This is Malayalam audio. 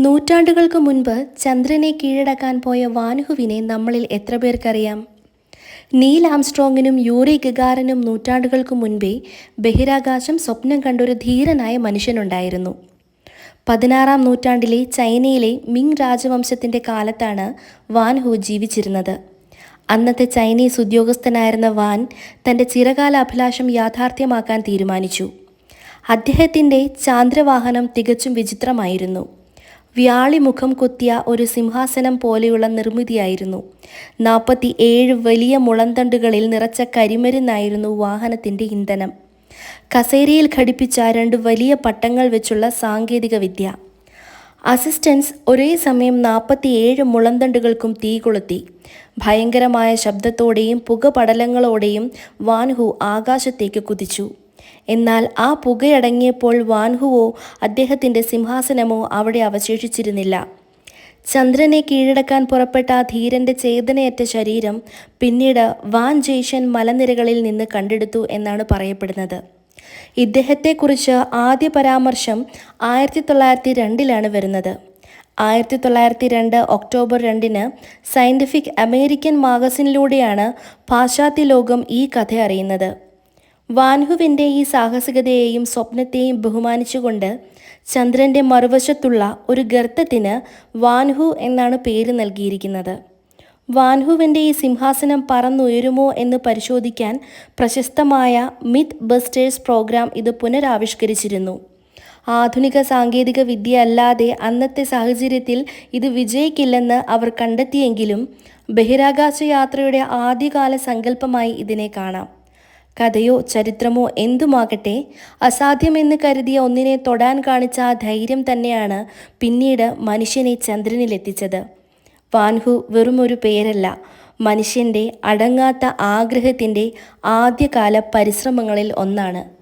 നൂറ്റാണ്ടുകൾക്ക് മുൻപ് ചന്ദ്രനെ കീഴടക്കാൻ പോയ വാനുഹുവിനെ നമ്മളിൽ എത്ര പേർക്കറിയാം? നീൽ ആംസ്ട്രോങ്ങിനും യൂറി ഗഗാറിനും നൂറ്റാണ്ടുകൾക്ക് മുൻപേ ബഹിരാകാശം സ്വപ്നം കണ്ടൊരു ധീരനായ മനുഷ്യനുണ്ടായിരുന്നു. പതിനാറാം നൂറ്റാണ്ടിലെ ചൈനയിലെ മിങ് രാജവംശത്തിന്റെ കാലത്താണ് വാൻഹു ജീവിച്ചിരുന്നത്. അന്നത്തെ ചൈനീസ് ഉദ്യോഗസ്ഥനായിരുന്ന വാൻ തന്റെ ചിരകാല അഭിലാഷം യാഥാർത്ഥ്യമാക്കാൻ തീരുമാനിച്ചു. അദ്ദേഹത്തിന്റെ ചാന്ദ്രവാഹനം തികച്ചും വിചിത്രമായിരുന്നു. വ്യാളി മുഖം കുത്തിയ ഒരു സിംഹാസനം പോലെയുള്ള നിർമ്മിതിയായിരുന്നു. നാൽപ്പത്തി ഏഴ് വലിയ മുളന്തണ്ടുകളിൽ നിറച്ച കരിമരുന്നായിരുന്നു വാഹനത്തിന്റെ ഇന്ധനം. കസേരയിൽ ഘടിപ്പിച്ച രണ്ട് വലിയ പട്ടങ്ങൾ വെച്ചുള്ള സാങ്കേതിക വിദ്യ അസിസ്റ്റൻസ് ഒരേ സമയം നാൽപ്പത്തിയേഴ് മുളന്തണ്ടുകൾക്കും തീ കൊളുത്തി. ഭയങ്കരമായ ശബ്ദത്തോടെയും പുകപടലങ്ങളോടെയും വാൻഹു ആകാശത്തേക്ക് കുതിച്ചു. എന്നാൽ ആ പുകയടങ്ങിയപ്പോൾ വാൻഹുവോ അദ്ദേഹത്തിന്റെ സിംഹാസനമോ അവിടെ അവശേഷിച്ചിരുന്നില്ല. ചന്ദ്രനെ കീഴടക്കാൻ പുറപ്പെട്ട ധീരന്റെ ചേതനയറ്റ ശരീരം പിന്നീട് വാൻ ജെയ്ഷൻ മലനിരകളിൽ നിന്ന് കണ്ടെടുത്തു എന്നാണ് പറയപ്പെടുന്നത്. ഇദ്ദേഹത്തെക്കുറിച്ച് ആദ്യ പരാമർശം ആയിരത്തി തൊള്ളായിരത്തി രണ്ടിലാണ് വരുന്നത്. ആയിരത്തി തൊള്ളായിരത്തി രണ്ട് ഒക്ടോബർ രണ്ടിന് സയന്റിഫിക് അമേരിക്കൻ മാഗസിനിലൂടെയാണ് പാശ്ചാത്യ ലോകം ഈ കഥ അറിയുന്നത്. വാൻഹുവിന്റെ ഈ സാഹസികതയെയും സ്വപ്നത്തെയും ബഹുമാനിച്ചുകൊണ്ട് ചന്ദ്രന്റെ മറുവശത്തുള്ള ഒരു ഗർത്തത്തിന് വാൻഹു എന്നാണ് പേര് നൽകിയിരിക്കുന്നത്. വാൻഹുവിന്റെ ഈ സിംഹാസനം പറന്നുയരുമോ എന്ന് പരിശോധിക്കാൻ പ്രശസ്തമായ മിത് ബസ്റ്റേഴ്സ് പ്രോഗ്രാം ഇത് പുനരാവിഷ്കരിച്ചിരുന്നു. ആധുനിക സാങ്കേതിക വിദ്യ അല്ലാതെ അന്നത്തെ സാഹചര്യത്തിൽ ഇത് വിജയിക്കില്ലെന്ന് അവർ കണ്ടെത്തിയെങ്കിലും ബഹിരാകാശ യാത്രയുടെ ആദ്യകാല സങ്കല്പമായി ഇതിനെ കാണാം. കഥയോ ചരിത്രമോ എന്തുമാകട്ടെ അസാധ്യമെന്ന് കരുതിയ ഒന്നിനെ തൊടാൻ കാണിച്ച ആ ധൈര്യം തന്നെയാണ് പിന്നീട് മനുഷ്യനെ ചന്ദ്രനിലെത്തിച്ചത്. വാൻഹു വെറുമൊരു പേരല്ല. മനുഷ്യന്റെ അടങ്ങാത്ത ആഗ്രഹത്തിന്റെ ആദ്യകാല പരിശ്രമങ്ങളിൽ ഒന്നാണ്.